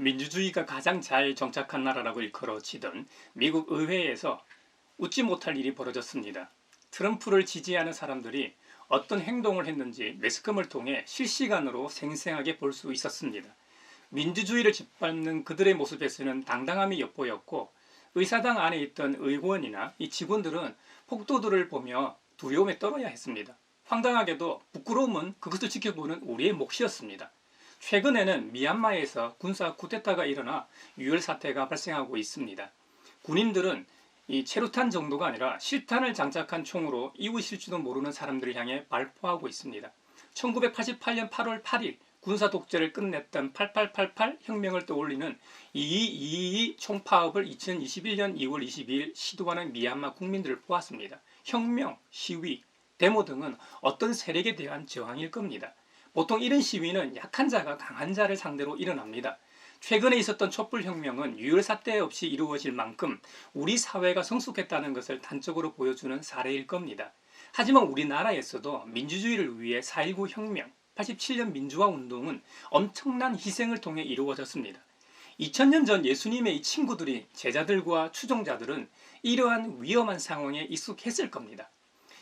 민주주의가 가장 잘 정착한 나라라고 일컬어지던 미국 의회에서 웃지 못할 일이 벌어졌습니다. 트럼프를 지지하는 사람들이 어떤 행동을 했는지 매스컴을 통해 실시간으로 생생하게 볼 수 있었습니다. 민주주의를 짓밟는 그들의 모습에서는 당당함이 엿보였고 의사당 안에 있던 의원이나 이 직원들은 폭도들을 보며 두려움에 떨어야 했습니다. 황당하게도 부끄러움은 그것을 지켜보는 우리의 몫이었습니다. 최근에는 미얀마에서 군사 쿠데타가 일어나 유혈 사태가 발생하고 있습니다. 군인들은 이 체루탄 정도가 아니라 실탄을 장착한 총으로 이웃일지도 모르는 사람들을 향해 발포하고 있습니다. 1988년 8월 8일 군사 독재를 끝냈던 8888 혁명을 떠올리는 2222 총파업을 2021년 2월 22일 시도하는 미얀마 국민들을 보았습니다. 혁명, 시위, 데모 등은 어떤 세력에 대한 저항일 겁니다. 보통 이런 시위는 약한 자가 강한 자를 상대로 일어납니다. 최근에 있었던 촛불혁명은 유혈 사태 없이 이루어질 만큼 우리 사회가 성숙했다는 것을 단적으로 보여주는 사례일 겁니다. 하지만 우리나라에서도 민주주의를 위해 4.19 혁명, 87년 민주화 운동은 엄청난 희생을 통해 이루어졌습니다. 2000년 전 예수님의 친구들이 제자들과 추종자들은 이러한 위험한 상황에 익숙했을 겁니다.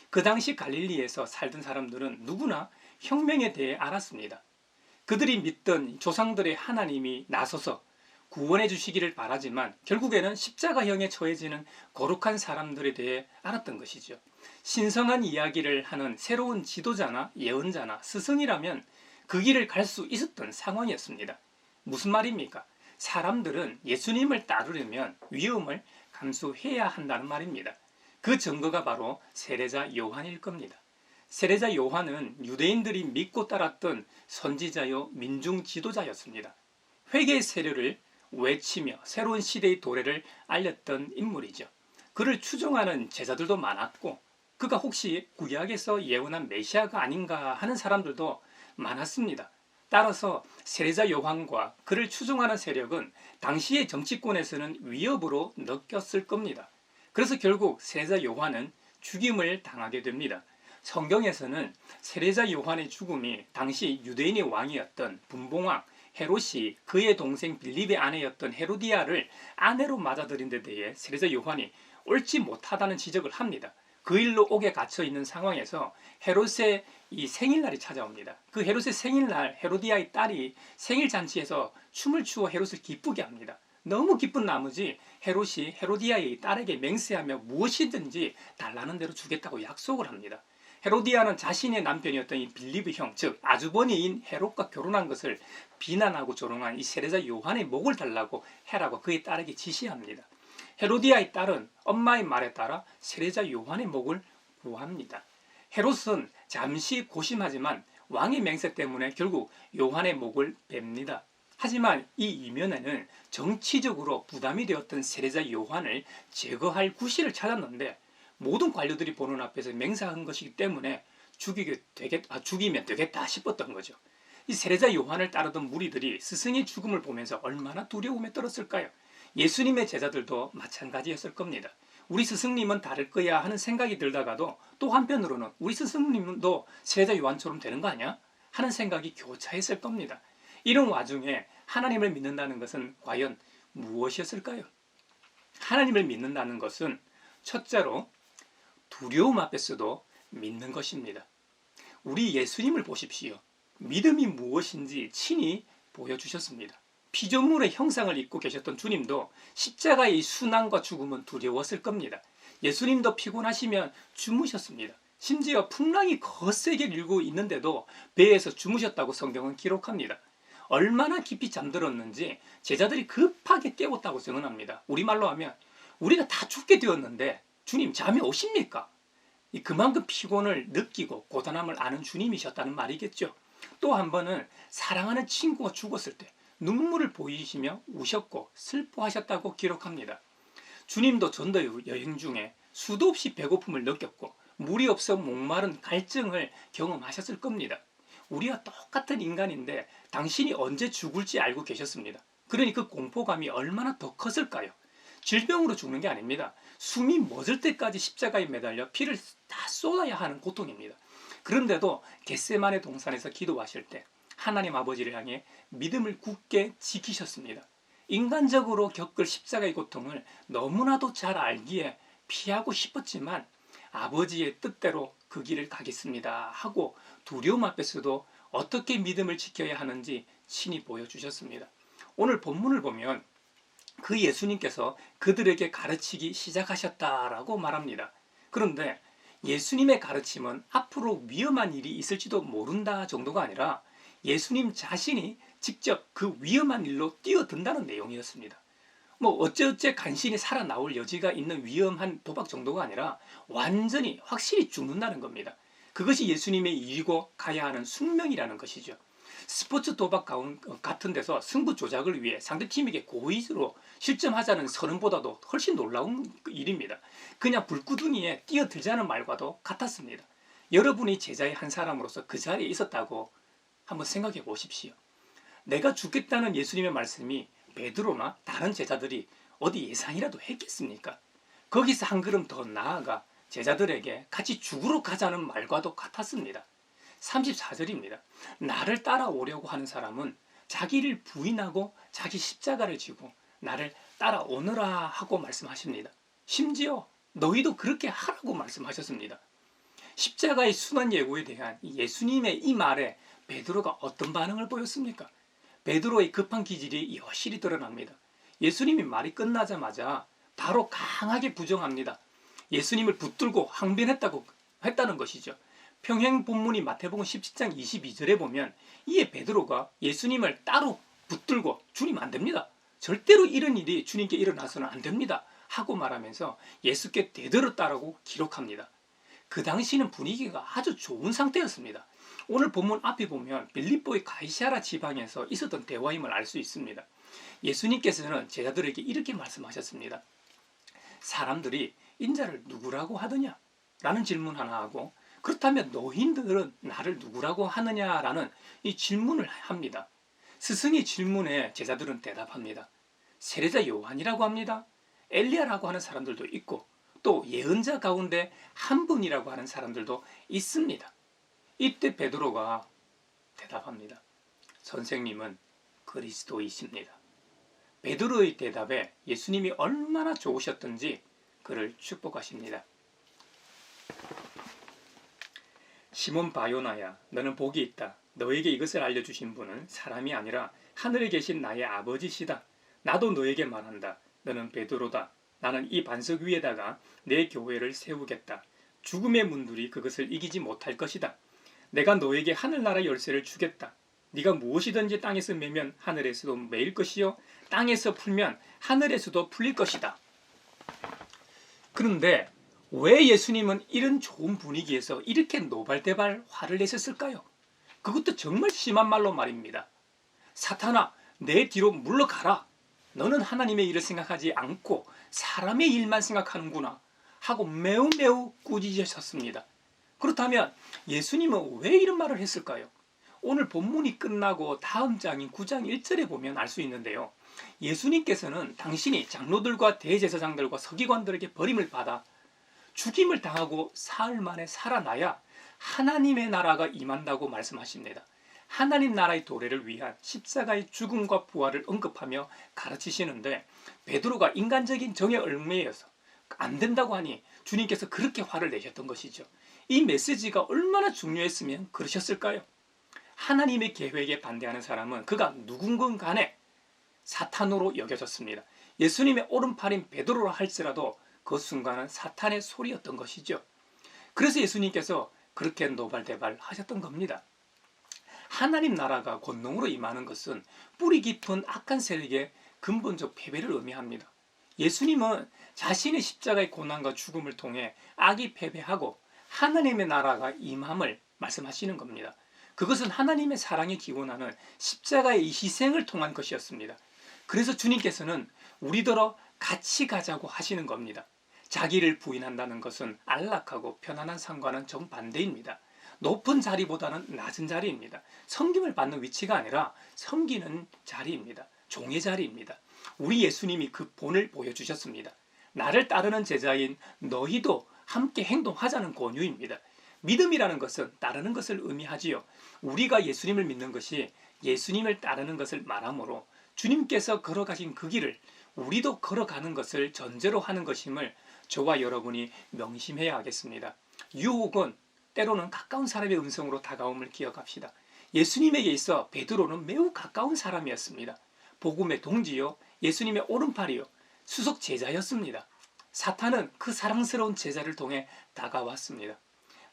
그 당시 갈릴리에서 살던 사람들은 누구나 혁명에 대해 알았습니다. 그들이 믿던 조상들의 하나님이 나서서 구원해 주시기를 바라지만 결국에는 십자가형에 처해지는 거룩한 사람들에 대해 알았던 것이죠. 신성한 이야기를 하는 새로운 지도자나 예언자나 스승이라면 그 길을 갈 수 있었던 상황이었습니다. 무슨 말입니까? 사람들은 예수님을 따르려면 위험을 감수해야 한다는 말입니다. 그 증거가 바로 세례자 요한일 겁니다. 세례자 요한은 유대인들이 믿고 따랐던 선지자요 민중 지도자였습니다. 회개의 세례를 외치며 새로운 시대의 도래를 알렸던 인물이죠. 그를 추종하는 제자들도 많았고 그가 혹시 구약에서 예언한 메시아가 아닌가 하는 사람들도 많았습니다. 따라서 세례자 요한과 그를 추종하는 세력은 당시의 정치권에서는 위협으로 느꼈을 겁니다. 그래서 결국 세례자 요한은 죽임을 당하게 됩니다. 성경에서는 세례자 요한의 죽음이 당시 유대인의 왕이었던 분봉왕 헤롯이 그의 동생 빌립의 아내였던 헤로디아를 아내로 맞아들인 데 대해 세례자 요한이 옳지 못하다는 지적을 합니다. 그 일로 옥에 갇혀 있는 상황에서 헤롯의 이 생일날이 찾아옵니다. 그 헤롯의 생일날 헤로디아의 딸이 생일 잔치에서 춤을 추어 헤롯을 기쁘게 합니다. 너무 기쁜 나머지 헤롯이 헤로디아의 딸에게 맹세하며 무엇이든지 달라는 대로 주겠다고 약속을 합니다. 헤로디아는 자신의 남편이었던 이 빌리브 형, 즉 아주버니인 헤롯과 결혼한 것을 비난하고 조롱한 이 세례자 요한의 목을 달라고 해라고 그의 딸에게 지시합니다. 헤로디아의 딸은 엄마의 말에 따라 세례자 요한의 목을 구합니다. 헤롯은 잠시 고심하지만 왕의 맹세 때문에 결국 요한의 목을 뺍니다. 하지만 이 이면에는 정치적으로 부담이 되었던 세례자 요한을 제거할 구실을 찾았는데 모든 관료들이 보는 앞에서 맹세한 것이기 때문에 죽이게 되겠, 아, 죽이면 되겠다 싶었던 거죠. 이 세례자 요한을 따르던 무리들이 스승의 죽음을 보면서 얼마나 두려움에 떨었을까요? 예수님의 제자들도 마찬가지였을 겁니다. 우리 스승님은 다를 거야 하는 생각이 들다가도 또 한편으로는 우리 스승님도 세례자 요한처럼 되는 거 아니야? 하는 생각이 교차했을 겁니다. 이런 와중에 하나님을 믿는다는 것은 과연 무엇이었을까요? 하나님을 믿는다는 것은 첫째로 두려움 앞에서도 믿는 것입니다. 우리 예수님을 보십시오. 믿음이 무엇인지 친히 보여주셨습니다. 피조물의 형상을 입고 계셨던 주님도 십자가의 순환과 죽음은 두려웠을 겁니다. 예수님도 피곤하시면 주무셨습니다. 심지어 풍랑이 거세게 일고 있는데도 배에서 주무셨다고 성경은 기록합니다. 얼마나 깊이 잠들었는지 제자들이 급하게 깨웠다고 증언합니다. 우리말로 하면 우리가 다 죽게 되었는데 주님 잠이 오십니까? 그만큼 피곤을 느끼고 고단함을 아는 주님이셨다는 말이겠죠. 또 한 번은 사랑하는 친구가 죽었을 때 눈물을 보이시며 우셨고 슬퍼하셨다고 기록합니다. 주님도 전도 여행 중에 수도 없이 배고픔을 느꼈고 물이 없어 목마른 갈증을 경험하셨을 겁니다. 우리와 똑같은 인간인데 당신이 언제 죽을지 알고 계셨습니다. 그러니 그 공포감이 얼마나 더 컸을까요? 질병으로 죽는 게 아닙니다. 숨이 멎을 때까지 십자가에 매달려 피를 다 쏟아야 하는 고통입니다. 그런데도 겟세만의 동산에서 기도하실 때 하나님 아버지를 향해 믿음을 굳게 지키셨습니다. 인간적으로 겪을 십자가의 고통을 너무나도 잘 알기에 피하고 싶었지만 아버지의 뜻대로 그 길을 가겠습니다 하고 두려움 앞에서도 어떻게 믿음을 지켜야 하는지 친히 보여주셨습니다. 오늘 본문을 보면 그 예수님께서 그들에게 가르치기 시작하셨다라고 말합니다. 그런데 예수님의 가르침은 앞으로 위험한 일이 있을지도 모른다 정도가 아니라 예수님 자신이 직접 그 위험한 일로 뛰어든다는 내용이었습니다. 뭐 어째어째 간신히 살아나올 여지가 있는 위험한 도박 정도가 아니라 완전히 확실히 죽는다는 겁니다. 그것이 예수님의 일이고 가야 하는 숙명이라는 것이죠. 스포츠 도박 가운 같은 데서 승부 조작을 위해 상대 팀에게 고의로 실점하자는 선언보다도 훨씬 놀라운 일입니다. 그냥 불구덩이에 뛰어들자는 말과도 같았습니다. 여러분이 제자의 한 사람으로서 그 자리에 있었다고 한번 생각해 보십시오. 내가 죽겠다는 예수님의 말씀이 베드로나 다른 제자들이 어디 예상이라도 했겠습니까? 거기서 한 걸음 더 나아가 제자들에게 같이 죽으러 가자는 말과도 같았습니다. 34절입니다. 나를 따라오려고 하는 사람은 자기를 부인하고 자기 십자가를 지고 나를 따라오너라 하고 말씀하십니다. 심지어 너희도 그렇게 하라고 말씀하셨습니다. 십자가의 순환 예고에 대한 예수님의 이 말에 베드로가 어떤 반응을 보였습니까? 베드로의 급한 기질이 여실히 드러납니다. 예수님이 말이 끝나자마자 바로 강하게 부정합니다. 예수님을 붙들고 항변했다고 했다는 것이죠. 평행 본문이 마태복음 17장 22절에 보면 이에 베드로가 예수님을 따로 붙들고 주님 안 됩니다. 절대로 이런 일이 주님께 일어나서는 안 됩니다. 하고 말하면서 예수께 대들었다라고 기록합니다. 그 당시는 분위기가 아주 좋은 상태였습니다. 오늘 본문 앞에 보면 빌립보의 가이시아라 지방에서 있었던 대화임을 알 수 있습니다. 예수님께서는 제자들에게 이렇게 말씀하셨습니다. 사람들이 인자를 누구라고 하더냐? 라는 질문 하나 하고 그렇다면 너희들은 나를 누구라고 하느냐라는 이 질문을 합니다. 스승의 질문에 제자들은 대답합니다. 세례자 요한이라고 합니다. 엘리야라고 하는 사람들도 있고 또 예언자 가운데 한 분이라고 하는 사람들도 있습니다. 이때 베드로가 대답합니다. 선생님은 그리스도이십니다. 베드로의 대답에 예수님이 얼마나 좋으셨던지 그를 축복하십니다. 시몬 바요나야 너는 복이 있다. 너에게 이것을 알려주신 분은 사람이 아니라 하늘에 계신 나의 아버지시다. 나도 너에게 말한다. 너는 베드로다. 나는 이 반석 위에다가 내 교회를 세우겠다. 죽음의 문들이 그것을 이기지 못할 것이다. 내가 너에게 하늘나라 열쇠를 주겠다. 네가 무엇이든지 땅에서 매면 하늘에서도 매일 것이요 땅에서 풀면 하늘에서도 풀릴 것이다. 그런데 왜 예수님은 이런 좋은 분위기에서 이렇게 노발대발 화를 내셨을까요? 그것도 정말 심한 말로 말입니다. 사탄아, 내 뒤로 물러가라. 너는 하나님의 일을 생각하지 않고 사람의 일만 생각하는구나. 하고 매우 매우 꾸짖으셨습니다. 그렇다면 예수님은 왜 이런 말을 했을까요? 오늘 본문이 끝나고 다음 장인 9장 1절에 보면 알 수 있는데요. 예수님께서는 당신이 장로들과 대제사장들과 서기관들에게 버림을 받아 죽임을 당하고 사흘 만에 살아나야 하나님의 나라가 임한다고 말씀하십니다. 하나님 나라의 도래를 위한 십자가의 죽음과 부활을 언급하며 가르치시는데 베드로가 인간적인 정에 얽매여서 안 된다고 하니 주님께서 그렇게 화를 내셨던 것이죠. 이 메시지가 얼마나 중요했으면 그러셨을까요? 하나님의 계획에 반대하는 사람은 그가 누군건 간에 사탄으로 여겨졌습니다. 예수님의 오른팔인 베드로라 할지라도 그 순간은 사탄의 소리였던 것이죠. 그래서 예수님께서 그렇게 노발대발 하셨던 겁니다. 하나님 나라가 권능으로 임하는 것은 뿌리 깊은 악한 세력의 근본적 패배를 의미합니다. 예수님은 자신의 십자가의 고난과 죽음을 통해 악이 패배하고 하나님의 나라가 임함을 말씀하시는 겁니다. 그것은 하나님의 사랑에 기원하는 십자가의 희생을 통한 것이었습니다. 그래서 주님께서는 우리더러 같이 가자고 하시는 겁니다. 자기를 부인한다는 것은 안락하고 편안한 상과는 정반대입니다. 높은 자리보다는 낮은 자리입니다. 섬김을 받는 위치가 아니라 섬기는 자리입니다. 종의 자리입니다. 우리 예수님이 그 본을 보여주셨습니다. 나를 따르는 제자인 너희도 함께 행동하자는 권유입니다. 믿음이라는 것은 따르는 것을 의미하지요. 우리가 예수님을 믿는 것이 예수님을 따르는 것을 말하므로 주님께서 걸어가신 그 길을 우리도 걸어가는 것을 전제로 하는 것임을 저와 여러분이 명심해야 하겠습니다. 유혹은 때로는 가까운 사람의 음성으로 다가옴을 기억합시다. 예수님에게 있어 베드로는 매우 가까운 사람이었습니다. 복음의 동지요, 예수님의 오른팔이요, 수석 제자였습니다. 사탄은 그 사랑스러운 제자를 통해 다가왔습니다.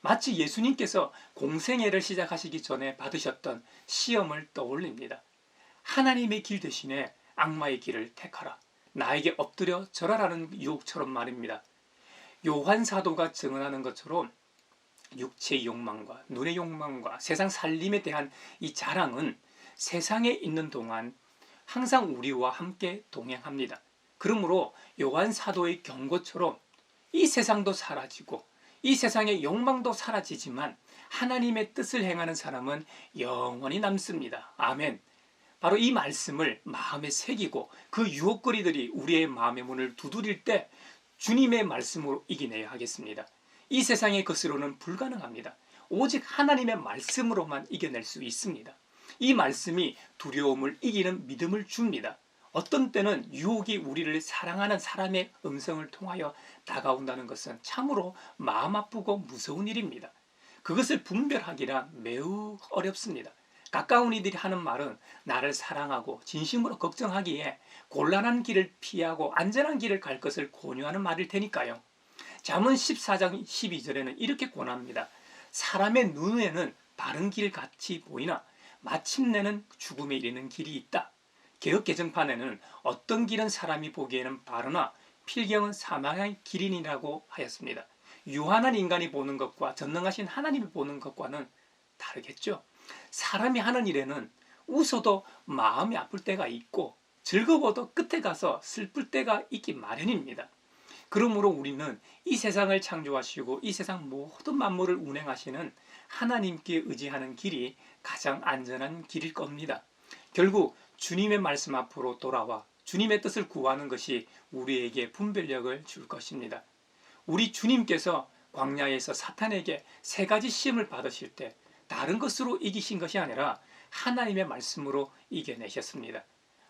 마치 예수님께서 공생애를 시작하시기 전에 받으셨던 시험을 떠올립니다. 하나님의 길 대신에 악마의 길을 택하라. 나에게 엎드려 절하라는 유혹처럼 말입니다. 요한 사도가 증언하는 것처럼 육체의 욕망과 눈의 욕망과 세상 살림에 대한 이 자랑은 세상에 있는 동안 항상 우리와 함께 동행합니다. 그러므로 요한 사도의 경고처럼 이 세상도 사라지고 이 세상의 욕망도 사라지지만 하나님의 뜻을 행하는 사람은 영원히 남습니다. 아멘. 바로 이 말씀을 마음에 새기고 그 유혹거리들이 우리의 마음의 문을 두드릴 때 주님의 말씀으로 이겨내야 하겠습니다. 이 세상의 것으로는 불가능합니다. 오직 하나님의 말씀으로만 이겨낼 수 있습니다. 이 말씀이 두려움을 이기는 믿음을 줍니다. 어떤 때는 유혹이 우리를 사랑하는 사람의 음성을 통하여 다가온다는 것은 참으로 마음 아프고 무서운 일입니다. 그것을 분별하기란 매우 어렵습니다. 가까운 이들이 하는 말은 나를 사랑하고 진심으로 걱정하기에 곤란한 길을 피하고 안전한 길을 갈 것을 권유하는 말일 테니까요. 잠언 14장 12절에는 이렇게 권합니다. 사람의 눈에는 바른 길 같이 보이나 마침내는 죽음에 이르는 길이 있다. 개혁 개정판에는 어떤 길은 사람이 보기에는 바르나 필경은 사망의 길이라고 하였습니다. 유한한 인간이 보는 것과 전능하신 하나님이 보는 것과는 다르겠죠. 사람이 하는 일에는 웃어도 마음이 아플 때가 있고 즐거워도 끝에 가서 슬플 때가 있기 마련입니다. 그러므로 우리는 이 세상을 창조하시고 이 세상 모든 만물을 운행하시는 하나님께 의지하는 길이 가장 안전한 길일 겁니다. 결국 주님의 말씀 앞으로 돌아와 주님의 뜻을 구하는 것이 우리에게 분별력을 줄 것입니다. 우리 주님께서 광야에서 사탄에게 세 가지 시험을 받으실 때 다른 것으로 이기신 것이 아니라 하나님의 말씀으로 이겨내셨습니다.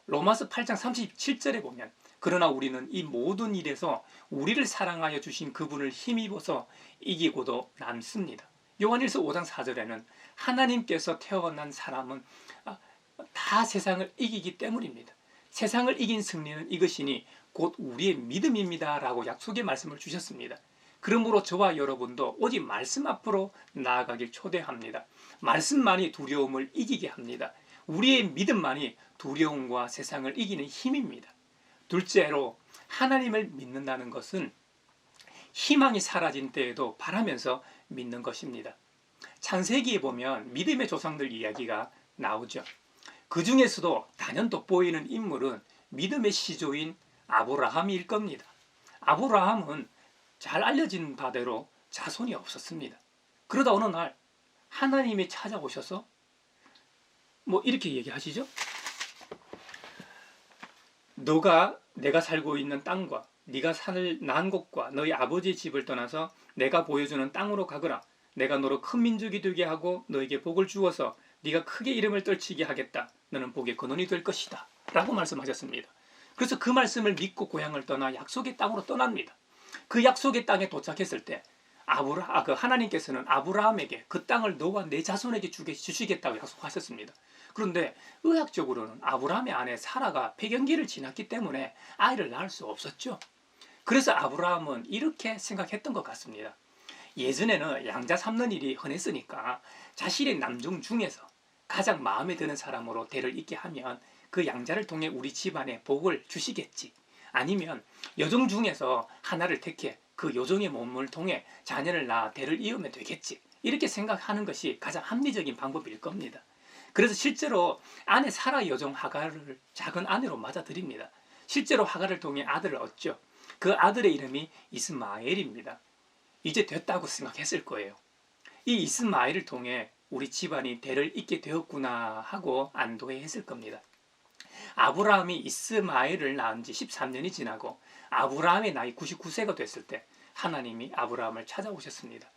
로마서 8장 37절에 보면 그러나 우리는 이 모든 일에서 우리를 사랑하여 주신 그분을 힘입어서 이기고도 남습니다. 요한일서 5장 4절에는 하나님께서 태어난 사람은 아, 다 세상을 이기기 때문입니다. 세상을 이긴 승리는 이것이니 곧 우리의 믿음입니다라고 약속의 말씀을 주셨습니다. 그러므로 저와 여러분도 오직 말씀 앞으로 나아가길 초대합니다. 말씀만이 두려움을 이기게 합니다. 우리의 믿음만이 두려움과 세상을 이기는 힘입니다. 둘째로 하나님을 믿는다는 것은 희망이 사라진 때에도 바라면서 믿는 것입니다. 창세기에 보면 믿음의 조상들 이야기가 나오죠. 그 중에서도 단연 돋보이는 인물은 믿음의 시조인 아브라함일 겁니다. 아브라함은 잘 알려진 바대로 자손이 없었습니다. 그러다 어느 날 하나님이 찾아오셔서 뭐 이렇게 얘기하시죠. 너가 내가 살고 있는 땅과 네가 살 난 곳과 너희 아버지 집을 떠나서 내가 보여주는 땅으로 가거라. 내가 너로 큰 민족이 되게 하고 너에게 복을 주어서 네가 크게 이름을 떨치게 하겠다. 너는 복의 근원이 될 것이다. 라고 말씀하셨습니다. 그래서 그 말씀을 믿고 고향을 떠나 약속의 땅으로 떠납니다. 그 약속의 땅에 도착했을 때 아브라 아, 그 하나님께서는 아브라함에게 그 땅을 너와 내 자손에게 주게 주시겠다고 약속하셨습니다. 그런데 의학적으로는 아브라함의 아내 사라가 폐경기를 지났기 때문에 아이를 낳을 수 없었죠. 그래서 아브라함은 이렇게 생각했던 것 같습니다. 예전에는 양자 삼는 일이 흔했으니까 자신의 남종 중에서 가장 마음에 드는 사람으로 대를 잇게 하면 그 양자를 통해 우리 집안에 복을 주시겠지. 아니면 여종 중에서 하나를 택해 그 여종의 몸을 통해 자녀를 낳아 대를 이으면 되겠지. 이렇게 생각하는 것이 가장 합리적인 방법일 겁니다. 그래서 실제로 아내 사라 여종 하가를 작은 아내로 맞아들입니다. 실제로 하가를 통해 아들을 얻죠. 그 아들의 이름이 이스마엘입니다. 이제 됐다고 생각했을 거예요. 이 이스마엘을 통해 우리 집안이 대를 잇게 되었구나 하고 안도해 했을 겁니다. 아브라함이 이스마엘을 낳은 지 13년이 지나고 아브라함의 나이 99세가 됐을 때 하나님이 아브라함을 찾아오셨습니다.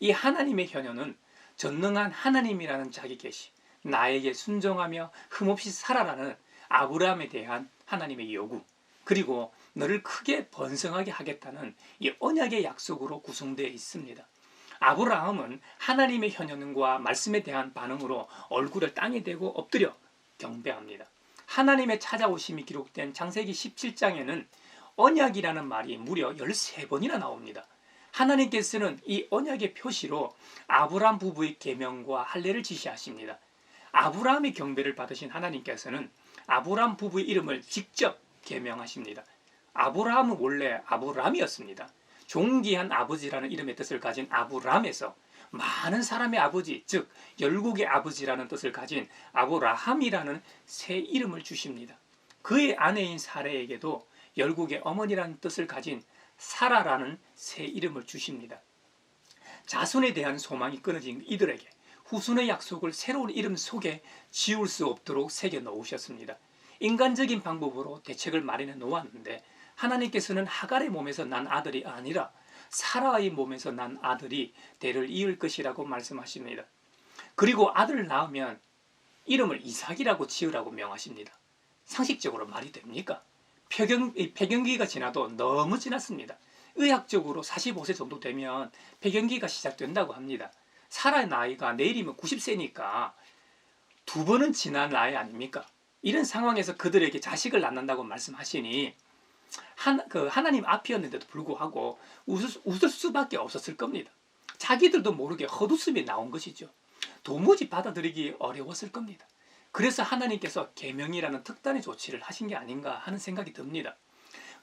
이 하나님의 현현은 전능한 하나님이라는 자기 계시, 나에게 순종하며 흠없이 살아라는 아브라함에 대한 하나님의 요구, 그리고 너를 크게 번성하게 하겠다는 이 언약의 약속으로 구성되어 있습니다. 아브라함은 하나님의 현현과 말씀에 대한 반응으로 얼굴을 땅에 대고 엎드려 경배합니다. 하나님의 찾아오심이 기록된 창세기 17장에는 언약이라는 말이 무려 13번이나 나옵니다. 하나님께서는 이 언약의 표시로 아브라함 부부의 계명과 할례를 지시하십니다. 아브라함의 경배를 받으신 하나님께서는 아브라함 부부의 이름을 직접 계명하십니다. 아브라함은 원래 아브람이었습니다. 종기한 아버지라는 이름의 뜻을 가진 아브람에서 많은 사람의 아버지, 즉 열국의 아버지라는 뜻을 가진 아브라함이라는 새 이름을 주십니다. 그의 아내인 사례에게도 열국의 어머니라는 뜻을 가진 사라라는 새 이름을 주십니다. 자손에 대한 소망이 끊어진 이들에게 후손의 약속을 새로운 이름 속에 지울 수 없도록 새겨 넣으셨습니다. 인간적인 방법으로 대책을 마련해 놓았는데 하나님께서는 하갈의 몸에서 난 아들이 아니라 사라의 몸에서 난 아들이 대를 이을 것이라고 말씀하십니다. 그리고 아들을 낳으면 이름을 이삭이라고 지으라고 명하십니다. 상식적으로 말이 됩니까? 폐경, 폐경기가 지나도 너무 지났습니다. 의학적으로 45세 정도 되면 폐경기가 시작된다고 합니다. 사라의 나이가 내일이면 90세니까 두 번은 지난 나이 아닙니까? 이런 상황에서 그들에게 자식을 낳는다고 말씀하시니 한, 그 하나님 앞이었는데도 불구하고 웃을, 웃을 수밖에 없었을 겁니다. 자기들도 모르게 헛웃음이 나온 것이죠. 도무지 받아들이기 어려웠을 겁니다. 그래서 하나님께서 계명이라는 특단의 조치를 하신 게 아닌가 하는 생각이 듭니다.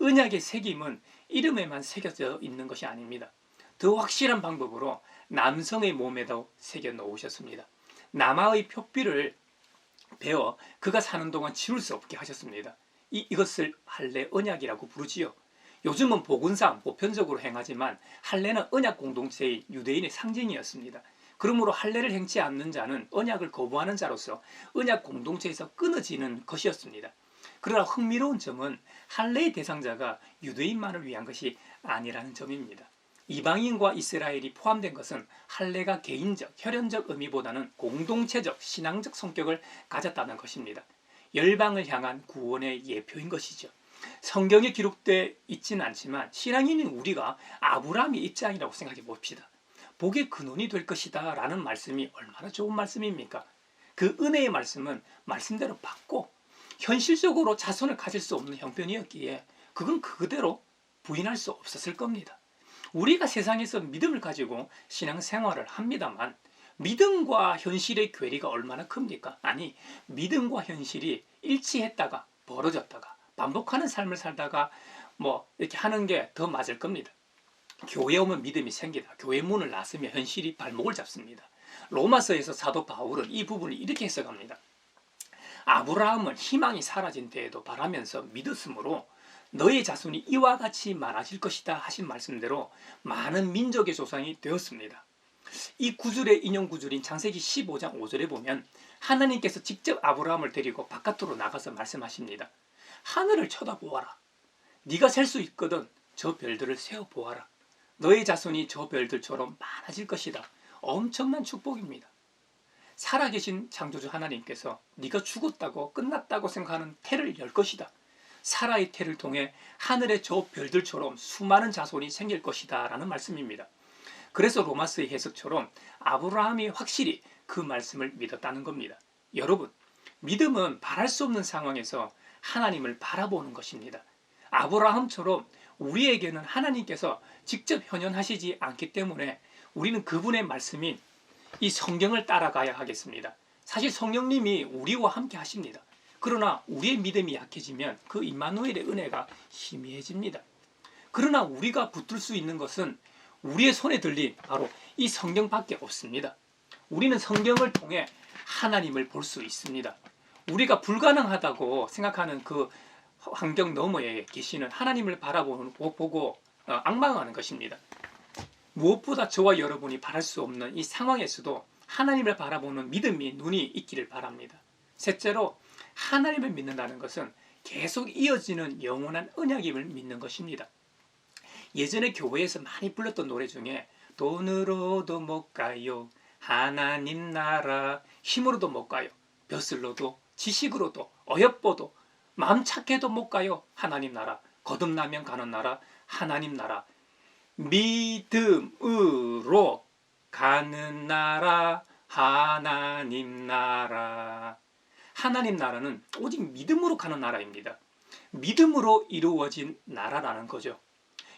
언약의 새김은 이름에만 새겨져 있는 것이 아닙니다. 더 확실한 방법으로 남성의 몸에도 새겨 놓으셨습니다. 남아의 표피를 베어 그가 사는 동안 지울 수 없게 하셨습니다. 이, 이것을 할례 언약이라고 부르지요. 요즘은 복은상 보편적으로 행하지만 할례는 언약 공동체의 유대인의 상징이었습니다. 그러므로 할례를 행치 않는 자는 언약을 거부하는 자로서 언약 공동체에서 끊어지는 것이었습니다. 그러나 흥미로운 점은 할례의 대상자가 유대인만을 위한 것이 아니라는 점입니다. 이방인과 이스라엘이 포함된 것은 할례가 개인적, 혈연적 의미보다는 공동체적, 신앙적 성격을 가졌다는 것입니다. 열방을 향한 구원의 예표인 것이죠. 성경에 기록되어 있지는 않지만 신앙인인 우리가 아브라함의 입장이라고 생각해 봅시다. 복의 근원이 될 것이다 라는 말씀이 얼마나 좋은 말씀입니까? 그 은혜의 말씀은 말씀대로 받고 현실적으로 자손을 가질 수 없는 형편이었기에 그건 그대로 부인할 수 없었을 겁니다. 우리가 세상에서 믿음을 가지고 신앙생활을 합니다만 믿음과 현실의 괴리가 얼마나 큽니까? 아니, 믿음과 현실이 일치했다가 벌어졌다가 반복하는 삶을 살다가 뭐 이렇게 하는 게 더 맞을 겁니다. 교회 오면 믿음이 생기다. 교회 문을 나서면 현실이 발목을 잡습니다. 로마서에서 사도 바울은 이 부분을 이렇게 해석합니다. 아브라함은 희망이 사라진 때에도 바라면서 믿었으므로 너의 자손이 이와 같이 많아질 것이다 하신 말씀대로 많은 민족의 조상이 되었습니다. 이 구절의 인용 구절인 창세기 15장 5절에 보면 하나님께서 직접 아브라함을 데리고 바깥으로 나가서 말씀하십니다. 하늘을 쳐다보아라. 네가 셀 수 있거든 저 별들을 세어 보아라. 너의 자손이 저 별들처럼 많아질 것이다. 엄청난 축복입니다. 살아계신 창조주 하나님께서 네가 죽었다고 끝났다고 생각하는 태를 열 것이다. 사라의 태를 통해 하늘의 저 별들처럼 수많은 자손이 생길 것이다 라는 말씀입니다. 그래서 로마스의 해석처럼 아브라함이 확실히 그 말씀을 믿었다는 겁니다. 여러분, 믿음은 바랄 수 없는 상황에서 하나님을 바라보는 것입니다. 아브라함처럼 우리에게는 하나님께서 직접 현현하시지 않기 때문에 우리는 그분의 말씀인 이 성경을 따라가야 하겠습니다. 사실 성령님이 우리와 함께 하십니다. 그러나 우리의 믿음이 약해지면 그 임마누엘의 은혜가 희미해집니다. 그러나 우리가 붙들 수 있는 것은 우리의 손에 들린 바로 이 성경밖에 없습니다. 우리는 성경을 통해 하나님을 볼 수 있습니다. 우리가 불가능하다고 생각하는 그 환경 너머에 계시는 하나님을 바라보는 보고 어, 악망하는 것입니다. 무엇보다 저와 여러분이 바랄 수 없는 이 상황에서도 하나님을 바라보는 믿음이 눈이 있기를 바랍니다. 셋째로 하나님을 믿는다는 것은 계속 이어지는 영원한 언약임을 믿는 것입니다. 예전에 교회에서 많이 불렀던 노래 중에 돈으로도 못 가요. 하나님 나라 힘으로도 못 가요. 벼슬로도 지식으로도 어여뻐도 마음 착해도 못 가요. 하나님 나라 거듭나면 가는 나라 하나님 나라 믿음으로 가는 나라 하나님 나라 하나님 나라는 오직 믿음으로 가는 나라입니다. 믿음으로 이루어진 나라라는 거죠.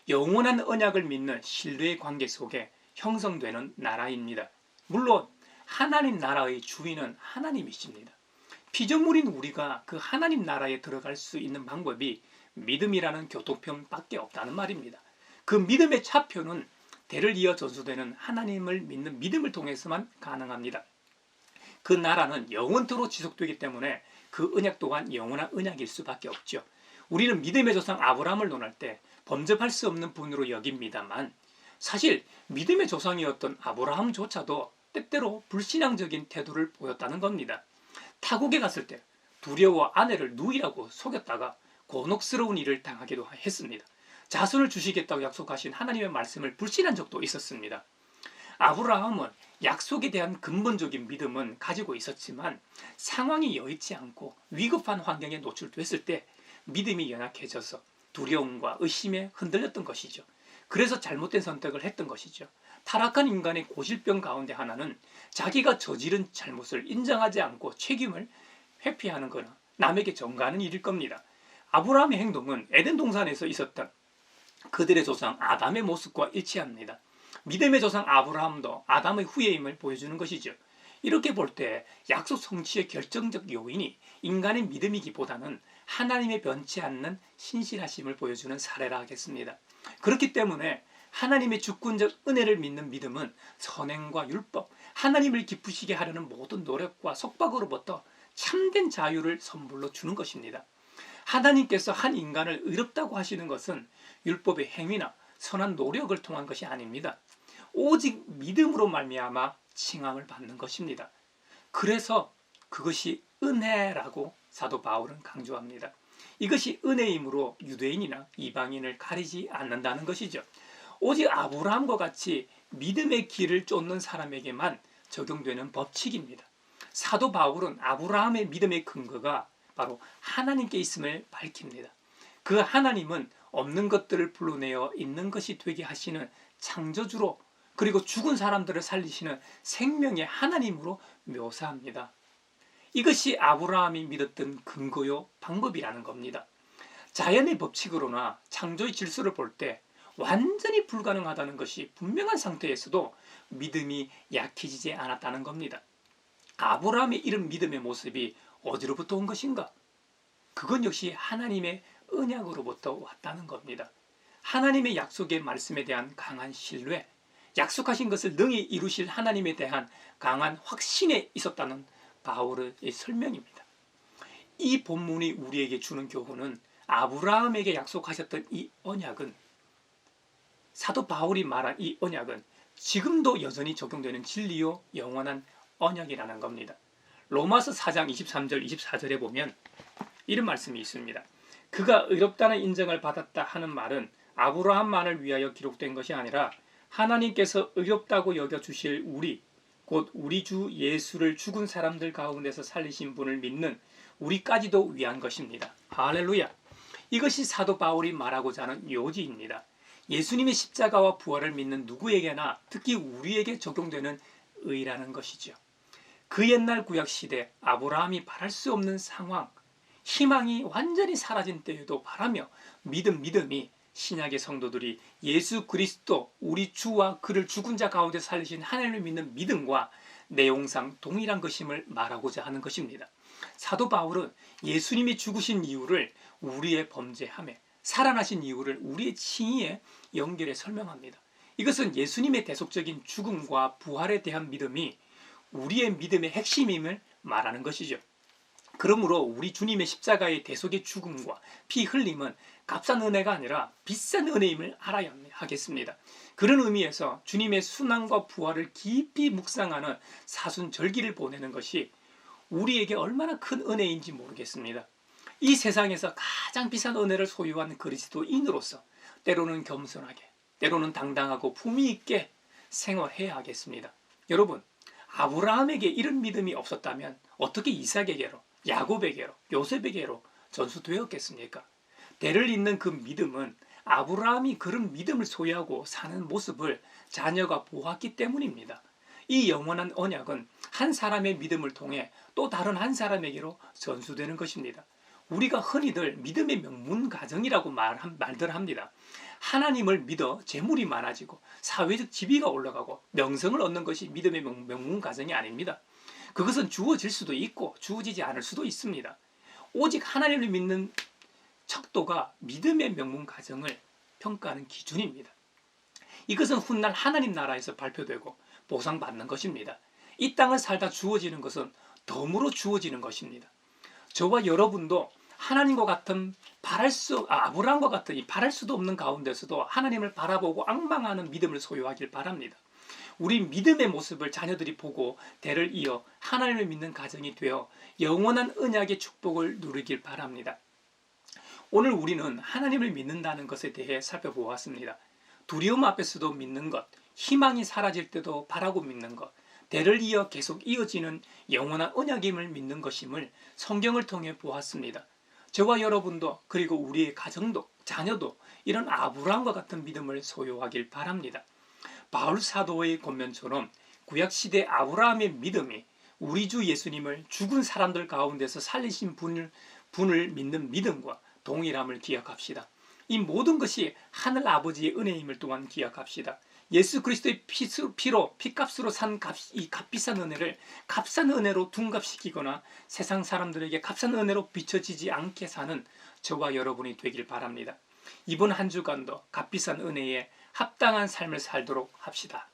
영원한 언약을 믿는 신뢰의 관계 속에 형성되는 나라입니다. 물론 하나님 나라의 주인은 하나님이십니다. 피조물인 우리가 그 하나님 나라에 들어갈 수 있는 방법이 믿음이라는 교통편밖에 없다는 말입니다. 그 믿음의 차표는 대를 이어 전수되는 하나님을 믿는 믿음을 통해서만 가능합니다. 그 나라는 영원토록 지속되기 때문에 그 언약 또한 영원한 언약일 수밖에 없죠. 우리는 믿음의 조상 아브라함을 논할 때 범접할 수 없는 분으로 여깁니다만 사실 믿음의 조상이었던 아브라함조차도 때때로 불신앙적인 태도를 보였다는 겁니다. 타국에 갔을 때 두려워 아내를 누이라고 속였다가 곤혹스러운 일을 당하기도 했습니다. 자손을 주시겠다고 약속하신 하나님의 말씀을 불신한 적도 있었습니다. 아브라함은 약속에 대한 근본적인 믿음은 가지고 있었지만 상황이 여의치 않고 위급한 환경에 노출됐을 때 믿음이 연약해져서 두려움과 의심에 흔들렸던 것이죠. 그래서 잘못된 선택을 했던 것이죠. 타락한 인간의 고질병 가운데 하나는 자기가 저지른 잘못을 인정하지 않고 책임을 회피하는 거나 남에게 전가하는 일일 겁니다. 아브라함의 행동은 에덴 동산에서 있었던 그들의 조상 아담의 모습과 일치합니다. 믿음의 조상 아브라함도 아담의 후예임을 보여주는 것이죠. 이렇게 볼 때 약속 성취의 결정적 요인이 인간의 믿음이기보다는 하나님의 변치 않는 신실하심을 보여주는 사례라 하겠습니다. 그렇기 때문에 하나님의 주권적 은혜를 믿는 믿음은 선행과 율법, 하나님을 기쁘시게 하려는 모든 노력과 속박으로부터 참된 자유를 선물로 주는 것입니다. 하나님께서 한 인간을 의롭다고 하시는 것은 율법의 행위나 선한 노력을 통한 것이 아닙니다. 오직 믿음으로 말미암아 칭함을 받는 것입니다. 그래서 그것이 은혜라고 사도 바울은 강조합니다. 이것이 은혜이므로 유대인이나 이방인을 가리지 않는다는 것이죠. 오직 아브라함과 같이 믿음의 길을 쫓는 사람에게만 적용되는 법칙입니다. 사도 바울은 아브라함의 믿음의 근거가 바로 하나님께 있음을 밝힙니다. 그 하나님은 없는 것들을 불러내어 있는 것이 되게 하시는 창조주로 그리고 죽은 사람들을 살리시는 생명의 하나님으로 묘사합니다. 이것이 아브라함이 믿었던 근거요 방법이라는 겁니다. 자연의 법칙으로나 창조의 질서를 볼 때 완전히 불가능하다는 것이 분명한 상태에서도 믿음이 약해지지 않았다는 겁니다. 아브라함의 이런 믿음의 모습이 어디로부터 온 것인가? 그건 역시 하나님의 언약으로부터 왔다는 겁니다. 하나님의 약속의 말씀에 대한 강한 신뢰, 약속하신 것을 능히 이루실 하나님에 대한 강한 확신에 있었다는 바울의 설명입니다. 이 본문이 우리에게 주는 교훈은 아브라함에게 약속하셨던 이 언약은 사도 바울이 말한 이 언약은 지금도 여전히 적용되는 진리요 영원한 언약이라는 겁니다. 로마서 4장 23절 24절에 보면 이런 말씀이 있습니다. 그가 의롭다는 인정을 받았다 하는 말은 아브라함만을 위하여 기록된 것이 아니라 하나님께서 의롭다고 여겨 주실 우리 곧 우리 주 예수를 죽은 사람들 가운데서 살리신 분을 믿는 우리까지도 위한 것입니다. 할렐루야. 이것이 사도 바울이 말하고자 하는 요지입니다. 예수님의 십자가와 부활을 믿는 누구에게나 특히 우리에게 적용되는 의라는 것이죠. 그 옛날 구약 시대 아브라함이 바랄 수 없는 상황, 희망이 완전히 사라진 때에도 바라며 믿음 믿음이 신약의 성도들이 예수 그리스도 우리 주와 그를 죽은 자 가운데 살리신 하나님을 믿는 믿음과 내용상 동일한 것임을 말하고자 하는 것입니다. 사도 바울은 예수님이 죽으신 이유를 우리의 범죄함에 살아나신 이유를 우리의 칭의에 연결해 설명합니다. 이것은 예수님의 대속적인 죽음과 부활에 대한 믿음이 우리의 믿음의 핵심임을 말하는 것이죠. 그러므로 우리 주님의 십자가의 대속의 죽음과 피 흘림은 값싼 은혜가 아니라 비싼 은혜임을 알아야 하겠습니다. 그런 의미에서 주님의 순환과 부활을 깊이 묵상하는 사순절기를 보내는 것이 우리에게 얼마나 큰 은혜인지 모르겠습니다. 이 세상에서 가장 비싼 은혜를 소유한 그리스도인으로서 때로는 겸손하게, 때로는 당당하고 품위 있게, 생활해야 하겠습니다. 여러분, 아브라함에게 이런 믿음이 없었다면 어떻게 이삭에게로, 야곱에게로, 요셉에게로 전수되었겠습니까? 대를 잇는 그 믿음은 아브라함이 그런 믿음을 소유하고 사는 모습을 자녀가 보았기 때문입니다. 이 영원한 언약은 한 사람의 믿음을 통해 또 다른 한 사람에게로 전수되는 것입니다. 우리가 흔히들 믿음의 명문 가정이라고 말, 말들 합니다. 하나님을 믿어 재물이 많아지고 사회적 지위가 올라가고 명성을 얻는 것이 믿음의 명, 명문 가정이 아닙니다. 그것은 주어질 수도 있고 주어지지 않을 수도 있습니다. 오직 하나님을 믿는 척도가 믿음의 명문 가정을 평가하는 기준입니다. 이것은 훗날 하나님 나라에서 발표되고 보상받는 것입니다. 이 땅을 살다 주어지는 것은 덤으로 주어지는 것입니다. 저와 여러분도 하나님과 같은 바랄 수 아, 아브라함과 같은 이 바랄 수도 없는 가운데서도 하나님을 바라보고 악망하는 믿음을 소유하길 바랍니다. 우리 믿음의 모습을 자녀들이 보고 대를 이어 하나님을 믿는 가정이 되어 영원한 언약의 축복을 누리길 바랍니다. 오늘 우리는 하나님을 믿는다는 것에 대해 살펴보았습니다. 두려움 앞에서도 믿는 것, 희망이 사라질 때도 바라고 믿는 것, 대를 이어 계속 이어지는 영원한 언약임을 믿는 것임을 성경을 통해 보았습니다. 저와 여러분도 그리고 우리의 가정도 자녀도 이런 아브라함과 같은 믿음을 소유하길 바랍니다. 바울 사도의 권면처럼 구약 시대 아브라함의 믿음이 우리 주 예수님을 죽은 사람들 가운데서 살리신 분을, 분을 믿는 믿음과 동일함을 기억합시다. 이 모든 것이 하늘 아버지의 은혜임을 또한 기억합시다. 예수 그리스도의 피로 피값으로 산 값, 이 값비싼 은혜를 값싼 은혜로 둔갑시키거나 세상 사람들에게 값싼 은혜로 비춰지지 않게 사는 저와 여러분이 되길 바랍니다. 이번 한 주간도 값비싼 은혜에 합당한 삶을 살도록 합시다.